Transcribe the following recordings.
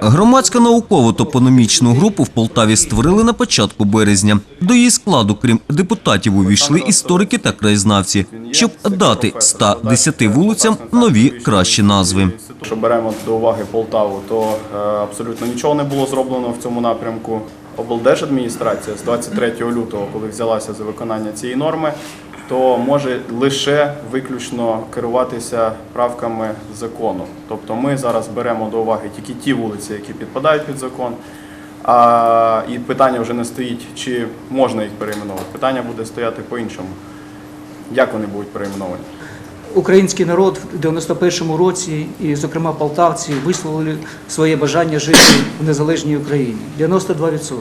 Громадську науково-топономічну групу в Полтаві створили на початку березня. До її складу, крім депутатів, увійшли історики та краєзнавці, щоб дати 110 вулицям нові кращі назви. Якщо беремо до уваги Полтаву, то е, абсолютно нічого не було зроблено в цьому напрямку. Облдержадміністрація з 23 лютого, коли взялася за виконання цієї норми, то може лише виключно керуватися правками закону. Тобто ми зараз беремо до уваги тільки ті вулиці, які підпадають під закон. А, і питання вже не стоїть, чи можна їх перейменувати. Питання буде стояти по-іншому. Як вони будуть перейменовані? Український народ в 91-му році, і, зокрема, полтавці, висловили своє бажання жити в незалежній Україні 92%.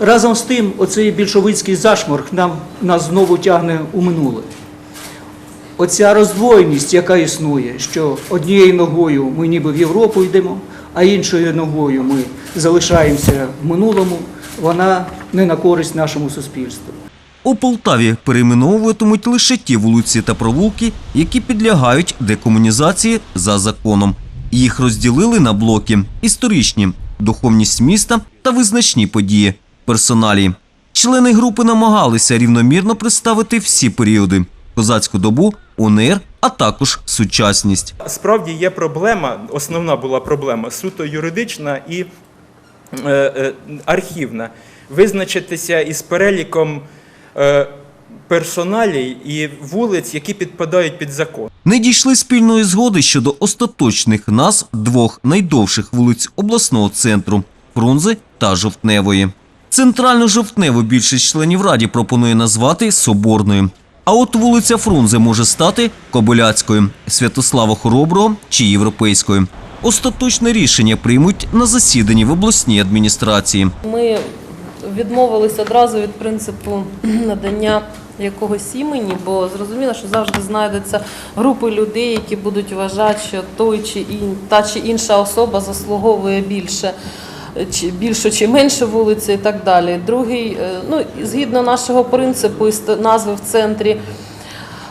Разом з тим, оцей більшовицький зашморг нам, нас знову тягне у минуле. Оця роздвоєність, яка існує, що однією ногою ми ніби в Європу йдемо, а іншою ногою ми залишаємося в минулому, вона не на користь нашому суспільству. У Полтаві перейменовуватимуть лише ті вулиці та провулки, які підлягають декомунізації за законом. Їх розділили на блоки історичні, духовність міста та визначні події, персоналі. Члени групи намагалися рівномірно представити всі періоди козацьку добу, УНР, а також сучасність. Справді є проблема, основна була проблема суто юридична і е, е, архівна. Визначитися із переліком е, персоналій і вулиць, які підпадають під закон. Не дійшли спільної згоди щодо остаточних назв двох найдовших вулиць обласного центру Фрунзе та Жовтневої. Центральну жовтневу більшість членів раді пропонує назвати Соборною. А от вулиця Фрунзе може стати Кобиляцькою, Святослава Хороброго чи Європейською. Остаточне рішення приймуть на засіданні в обласній адміністрації. Ми відмовилися одразу від принципу надання якогось імені, бо зрозуміло, що завжди знайдуться групи людей, які будуть вважати, що той чи ін, та чи інша особа заслуговує більше. Чи більшу чи менше вулиці і так далі. Другий, е, ну згідно нашого принципу, назви в центрі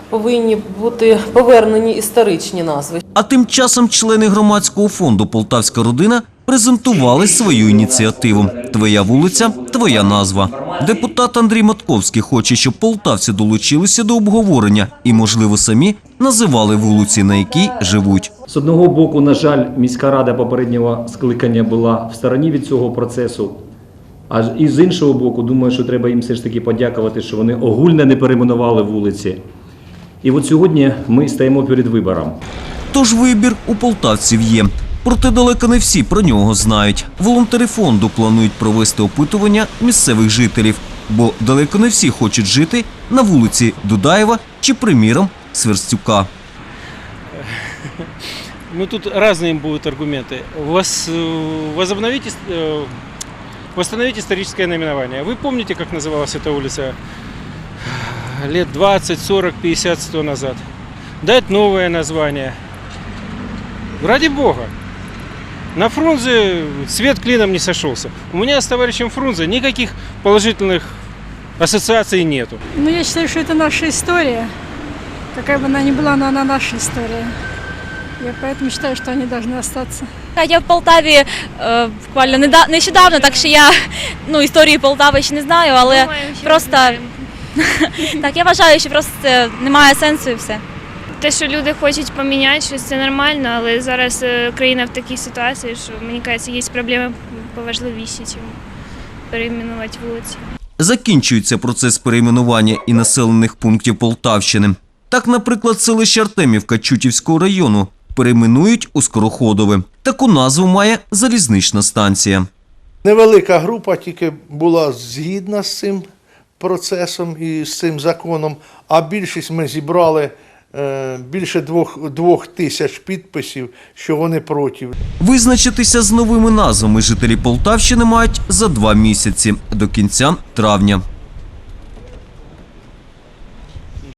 повинні бути повернені історичні назви. А тим часом члени громадського фонду Полтавська родина презентували свою ініціативу. Твоя вулиця, твоя назва. Депутат Андрій Матковський хоче, щоб полтавці долучилися до обговорення і, можливо, самі називали вулиці, на якій живуть. З одного боку, на жаль, міська рада попереднього скликання була в стороні від цього процесу. А і з іншого боку, думаю, що треба їм все ж таки подякувати, що вони огульно не перейменували вулиці. І от сьогодні ми стаємо перед вибором. Тож вибір у полтавців є. Проте далеко не всі про нього знають. Волонтери фонду планують провести опитування місцевих жителів, бо далеко не всі хочуть жити на вулиці Дудаєва чи, приміром, Сверстюка. Ну тут разные будут аргументы. Вас, э, возобновить, ис- э, восстановить историческое наименование. Вы помните, как называлась эта улица лет 20, 40, 50, 100 назад? Дать новое название. Ради бога. На Фрунзе цвет клином не сошелся. У меня с товарищем Фрунзе никаких положительных ассоциаций нету. Ну, я считаю, что это наша история. Какая бы она ни была, но она наша история. Я поэтому считаю, что они должны остаться. А Я в Полтаві е, буквально неда- нещодавно, так що я ну, історії Полтави ще не знаю, але просто так, я вважаю, що просто це немає сенсу і все. Те, що люди хочуть поміняти щось, це нормально, але зараз е, країна в такій ситуації, що мені кажеться, є проблеми поважливіші, ніж перейменувати вулиці. Закінчується процес перейменування і населених пунктів Полтавщини. Так, наприклад, селище Артемівка Чутівського району перейменують у Скороходове. Таку назву має залізнична станція. Невелика група тільки була згідна з цим процесом і з цим законом, а більшість ми зібрали більше двох, двох тисяч підписів, що вони проти. Визначитися з новими назвами жителі Полтавщини мають за два місяці до кінця травня.